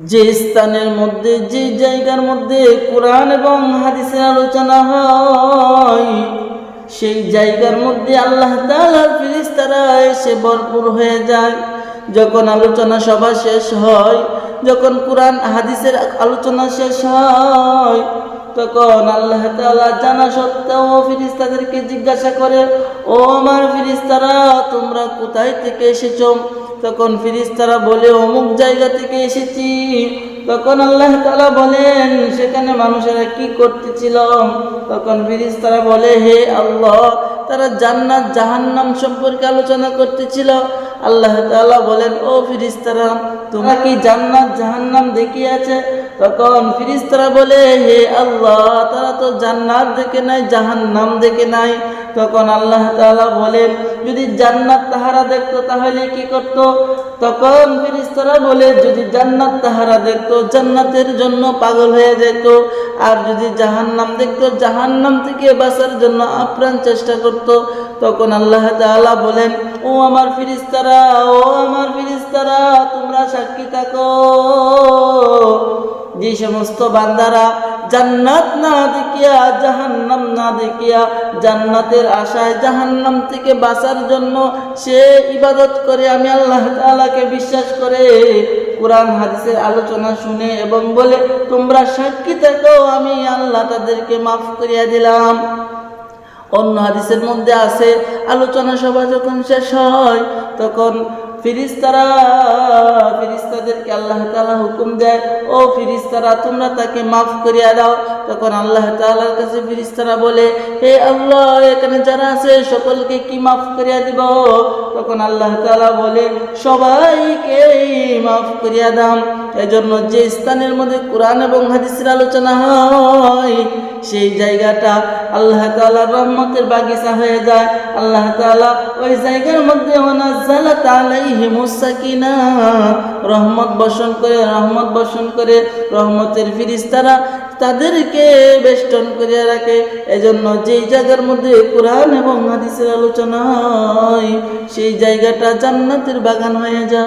যে স্থানের মধ্যে, যে জায়গার মধ্যে কোরআন এবং হাদিসের আলোচনা হয়, সেই জায়গার মধ্যে আল্লাহ তাআলার ফিরিস্তারা এসে ভরপুর হয়ে যায়। যখন আলোচনা সভা শেষ হয়, যখন কোরআন, হাদিসের আলোচনা শেষ হয়, তখন আল্লাহ তাআলা জানা সত্ত্বেও ফিরিস্তাদেরকে জিজ্ঞাসা করে, ও আমার ফিরিস্তারা তোমরা কোথায় থেকে এসেছ? তখন ফিরিস্তারা বলে, অমুক জায়গা থেকে এসেছি। তখন আল্লাহ তালা বলেন, সেখানে মানুষেরা কি করতেছিল? তখন ফিরিস্তারা বলে, হে আল্লাহ, তারা জান্নাত, জাহান্নাম সম্পর্কে আলোচনা করতেছিল। আল্লাহ তাআলা বলেন, ও ফিরিস্তারা, তোমরা কি জান্নাত, জাহান্নাম দেখিয়াছে তখন ফিরিস্তারা বলে, হে আল্লাহ, তারা তো জান্নাত দেখে নাই, জাহান্নাম দেখে নাই। তখন আল্লাহ তাআলা বলেন, যদি জান্নাত তাহারা দেখতো, তাহলে কি করত? তখন ফিরিস্তারা বলে, যদি জান্নাত তাহারা দেখতো, জান্নাতের জন্য পাগল হয়ে যেত। আর যদি জাহান্নাম দেখতো, জাহান্নাম থেকে বাঁচার জন্য আপ্রাণ চেষ্টা করত। তখন আল্লাহ তাআলা বলেন, ও আমার ফিরিস্তারা ও আমার ফিরিস্তারা তোমরা সাক্ষী থাকো। যে সমস্ত বান্দারা জান্নাত না দেখিয়া, জাহান্নাম না দেখিয়া জান্নাতের আশায় জাহান্নাম থেকে বাঁচার জন্য সে ইবাদত করে। আমি আল্লাহ তাআলাকে বিশ্বাস করে কোরআন, হাদিসের আলোচনা শুনে এবং বলে, তোমরা সাক্ষী থাকো, আমি আল্লাহ তাদেরকে মাফ করিয়া দিলাম। অন্য হাদিসের মধ্যে আছে, আলোচনা সভা যখন শেষ হয়, তখন ফিরিস্তারা ফিরিস্তাদেরকে আল্লাহ তাআলা হুকুম দেয়, ও ফিরিস্তারা তোমরা তাকে মাফ করিয়া দাও। তখন আল্লাহ তাআলার কাছে ফিরিস্তারা বলে, হে আল্লাহ, এখানে যারা আছে, সকলকে কি মাফ করিয়া দিব? তখন আল্লাহ তালা বলে, সবাইকে মাফ করিয়া দাম এজন্য যে স্থানের মধ্যে কোরআন এবং হাদিসের আলোচনা হয়, সেই জায়গাটা আল্লাহ তাআলার রহমতের বাগিচা হয়ে যায়। আল্লাহ তাআলা ওই জায়গার মধ্যে সাকিনা, রহমত বর্ষণ করে, রহমত বর্ষণ করে, রহমতের ফিরিস্তারা তাদেরকে বেষ্টন করিয়া রাখে। এজন্য যেই জায়গার মধ্যে কোরআন এবং হাদিসের আলোচনা হয়, সেই জায়গাটা জান্নাতের বাগান হয়ে যায়।